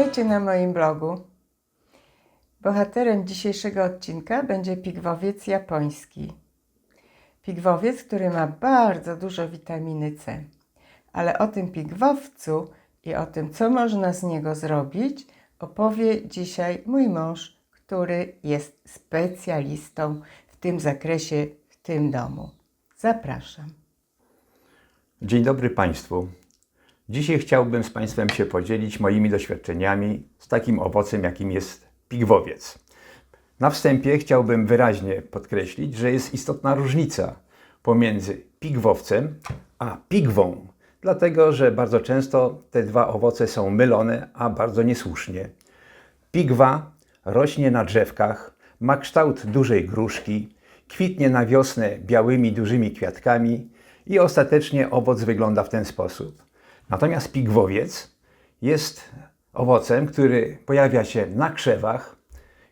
Witajcie na moim blogu. Bohaterem dzisiejszego odcinka będzie pigwowiec japoński. Pigwowiec, który ma bardzo dużo witaminy C. Ale o tym pigwowcu i o tym, co można z niego zrobić, opowie dzisiaj mój mąż, który jest specjalistą w tym zakresie w tym domu. Zapraszam. Dzień dobry Państwu. Dzisiaj chciałbym z Państwem się podzielić moimi doświadczeniami z takim owocem, jakim jest pigwowiec. Na wstępie chciałbym wyraźnie podkreślić, że jest istotna różnica pomiędzy pigwowcem a pigwą, dlatego że bardzo często te dwa owoce są mylone, a bardzo niesłusznie. Pigwa rośnie na drzewkach, ma kształt dużej gruszki, kwitnie na wiosnę białymi, dużymi kwiatkami i ostatecznie owoc wygląda w ten sposób. Natomiast pigwowiec jest owocem, który pojawia się na krzewach,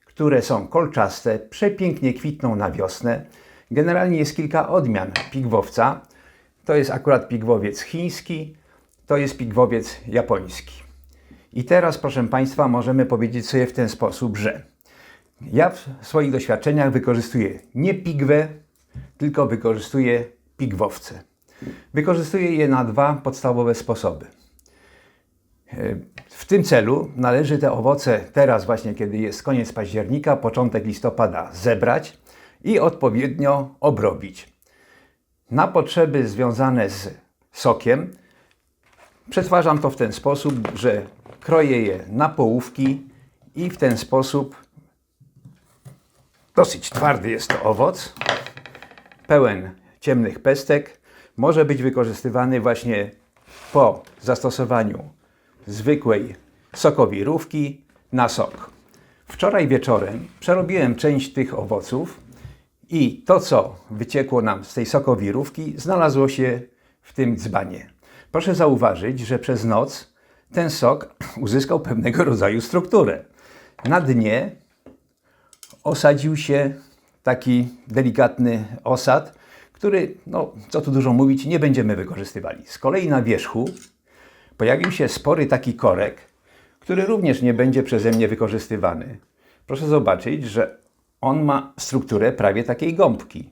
które są kolczaste, przepięknie kwitną na wiosnę. Generalnie jest kilka odmian pigwowca. To jest akurat pigwowiec chiński, to jest pigwowiec japoński. I teraz, proszę Państwa, możemy powiedzieć sobie w ten sposób, że ja w swoich doświadczeniach wykorzystuję nie pigwę, tylko wykorzystuję pigwowce. Wykorzystuję je na dwa podstawowe sposoby. W tym celu należy te owoce teraz właśnie, kiedy jest koniec października, początek listopada zebrać i odpowiednio obrobić. Na potrzeby związane z sokiem przetwarzam to w ten sposób, że kroję je na połówki i w ten sposób dosyć twardy jest to owoc, pełen ciemnych pestek, może być wykorzystywany właśnie po zastosowaniu zwykłej sokowirówki na sok. Wczoraj wieczorem przerobiłem część tych owoców i to, co wyciekło nam z tej sokowirówki, znalazło się w tym dzbanie. Proszę zauważyć, że przez noc ten sok uzyskał pewnego rodzaju strukturę. Na dnie osadził się taki delikatny osad, który, no co tu dużo mówić, nie będziemy wykorzystywali. Z kolei na wierzchu pojawił się spory taki korek, który również nie będzie przeze mnie wykorzystywany. Proszę zobaczyć, że on ma strukturę prawie takiej gąbki.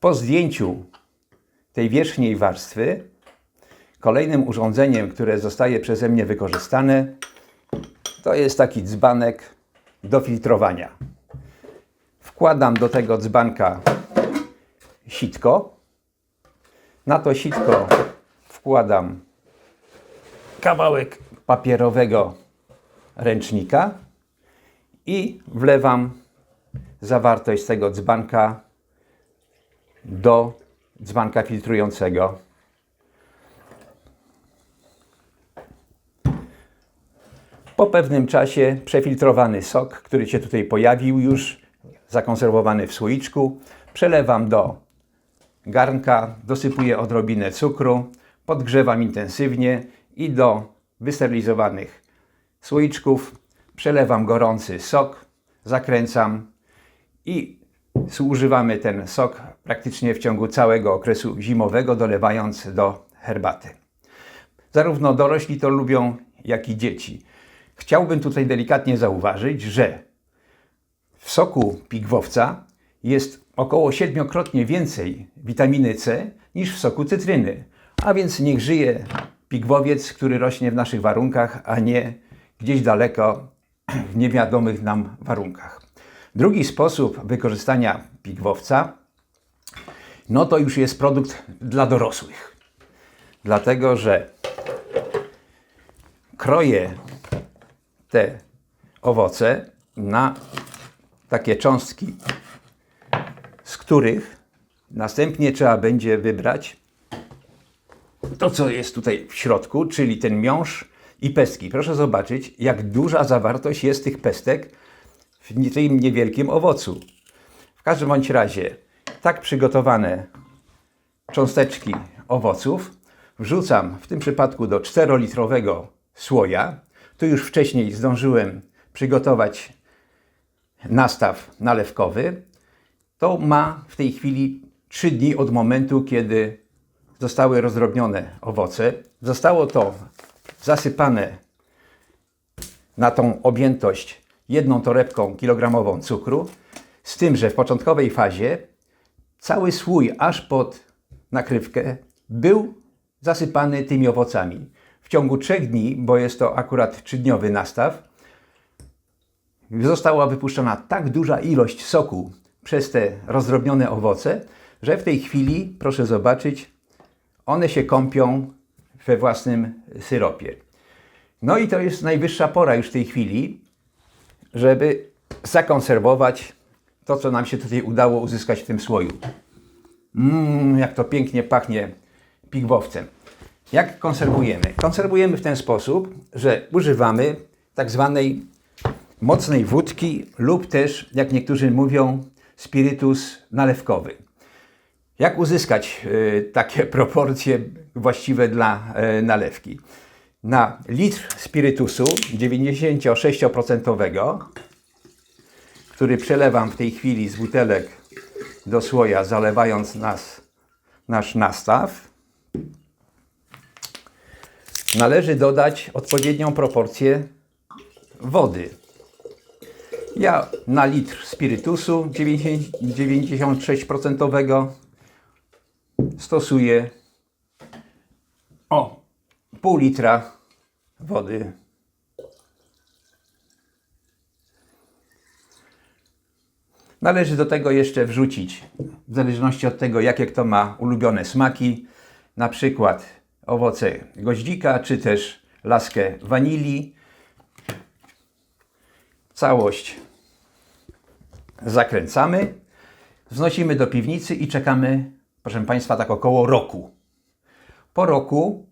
Po zdjęciu tej wierzchniej warstwy, kolejnym urządzeniem, które zostaje przeze mnie wykorzystane, to jest taki dzbanek do filtrowania. Wkładam do tego dzbanka sitko. Na to sitko wkładam kawałek papierowego ręcznika i wlewam zawartość tego dzbanka do dzbanka filtrującego. Po pewnym czasie przefiltrowany sok, który się tutaj pojawił już, zakonserwowany w słoiczku, przelewam do garnka, dosypuję odrobinę cukru, podgrzewam intensywnie i do wysterylizowanych słoiczków przelewam gorący sok, zakręcam i zużywamy ten sok praktycznie w ciągu całego okresu zimowego, dolewając do herbaty. Zarówno dorośli to lubią, jak i dzieci. Chciałbym tutaj delikatnie zauważyć, że w soku pigwowca jest około siedmiokrotnie więcej witaminy C niż w soku cytryny. A więc niech żyje pigwowiec, który rośnie w naszych warunkach, a nie gdzieś daleko w niewiadomych nam warunkach. Drugi sposób wykorzystania pigwowca no to już jest produkt dla dorosłych. Dlatego, że kroję te owoce na takie cząstki, z których następnie trzeba będzie wybrać to, co jest tutaj w środku, czyli ten miąższ i pestki. Proszę zobaczyć, jak duża zawartość jest tych pestek w tym niewielkim owocu. W każdym bądź razie, tak przygotowane cząsteczki owoców wrzucam w tym przypadku do 4-litrowego słoja. Tu już wcześniej zdążyłem przygotować nastaw nalewkowy. To ma w tej chwili 3 dni od momentu, kiedy zostały rozdrobnione owoce. Zostało to zasypane na tą objętość jedną torebką kilogramową cukru, z tym, że w początkowej fazie cały słój aż pod nakrywkę był zasypany tymi owocami. W ciągu trzech dni, bo jest to akurat trzydniowy nastaw, została wypuszczona tak duża ilość soku przez te rozdrobnione owoce, że w tej chwili, proszę zobaczyć, one się kąpią we własnym syropie. No i to jest najwyższa pora już w tej chwili, żeby zakonserwować to, co nam się tutaj udało uzyskać w tym słoju. Mmm, jak to pięknie pachnie pigwowcem. Jak konserwujemy? Konserwujemy w ten sposób, że używamy tak zwanej mocnej wódki lub też, jak niektórzy mówią, spirytus nalewkowy. Jak uzyskać y, takie proporcje właściwe dla y, nalewki? Na litr spirytusu 96%, który przelewam w tej chwili z butelek do słoja, zalewając nas, nasz nastaw, należy dodać odpowiednią proporcję wody. Ja na litr spirytusu 90 96% stosuję o pół litra wody. Należy do tego jeszcze wrzucić, w zależności od tego, jakie kto ma ulubione smaki, na przykład owoce goździka, czy też laskę wanilii. Całość zakręcamy, wznosimy do piwnicy i czekamy, proszę Państwa, tak około roku. Po roku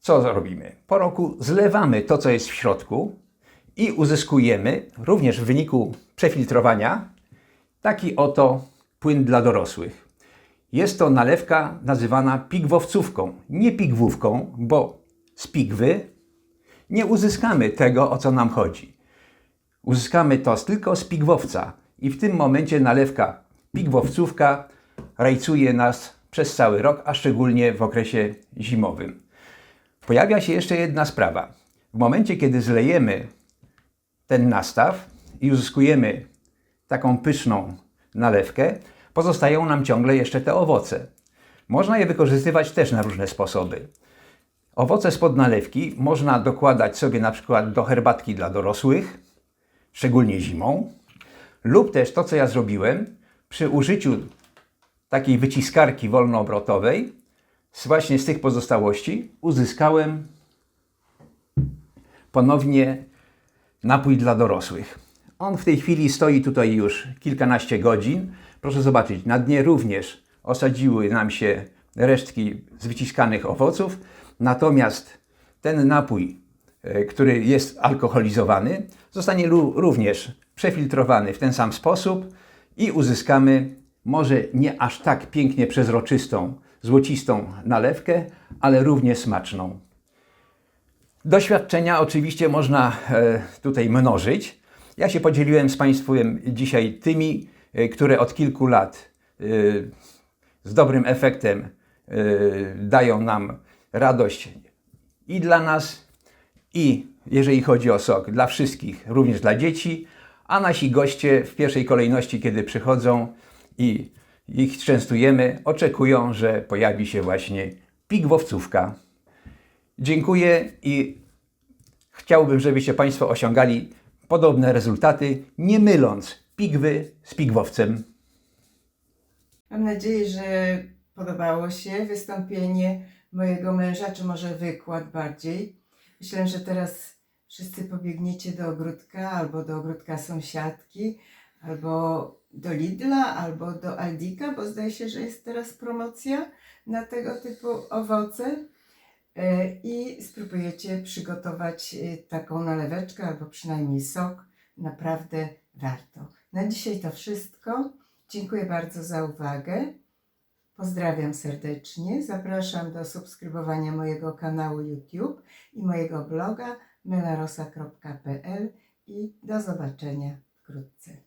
co robimy? Po roku zlewamy to, co jest w środku i uzyskujemy również w wyniku przefiltrowania taki oto płyn dla dorosłych. Jest to nalewka nazywana pigwowcówką, nie pigwówką, bo z pigwy nie uzyskamy tego, o co nam chodzi. Uzyskamy to tylko z pigwowca i w tym momencie nalewka pigwowcówka rajcuje nas przez cały rok, a szczególnie w okresie zimowym. Pojawia się jeszcze jedna sprawa. W momencie, kiedy zlejemy ten nastaw i uzyskujemy taką pyszną nalewkę, pozostają nam ciągle jeszcze te owoce. Można je wykorzystywać też na różne sposoby. Owoce spod nalewki można dokładać sobie na przykład do herbatki dla dorosłych, szczególnie zimą, lub też to, co ja zrobiłem, przy użyciu takiej wyciskarki wolnoobrotowej, właśnie z tych pozostałości uzyskałem ponownie napój dla dorosłych. On w tej chwili stoi tutaj już kilkanaście godzin. Proszę zobaczyć, na dnie również osadziły nam się resztki z wyciskanych owoców, natomiast ten napój, który jest alkoholizowany, zostanie również przefiltrowany w ten sam sposób i uzyskamy może nie aż tak pięknie przezroczystą, złocistą nalewkę, ale równie smaczną. Doświadczenia oczywiście można e, tutaj mnożyć. Ja się podzieliłem z Państwem dzisiaj tymi, e, które od kilku lat e, z dobrym efektem e, dają nam radość i dla nas, i jeżeli chodzi o sok, dla wszystkich, również dla dzieci, a nasi goście w pierwszej kolejności, kiedy przychodzą i ich częstujemy, oczekują, że pojawi się właśnie pigwowcówka. Dziękuję i chciałbym, żebyście Państwo osiągali podobne rezultaty, nie myląc pigwy z pigwowcem. Mam nadzieję, że podobało się wystąpienie mojego męża, czy może wykład bardziej. Myślę, że teraz wszyscy pobiegniecie do ogródka albo do ogródka sąsiadki, albo do Lidla, albo do Aldika, bo zdaje się, że jest teraz promocja na tego typu owoce. E, I spróbujecie przygotować e, taką naleweczkę albo przynajmniej sok. Naprawdę warto. Na dzisiaj to wszystko. Dziękuję bardzo za uwagę. Pozdrawiam serdecznie. Zapraszam do subskrybowania mojego kanału YouTube i mojego bloga melarosa.pl i do zobaczenia wkrótce.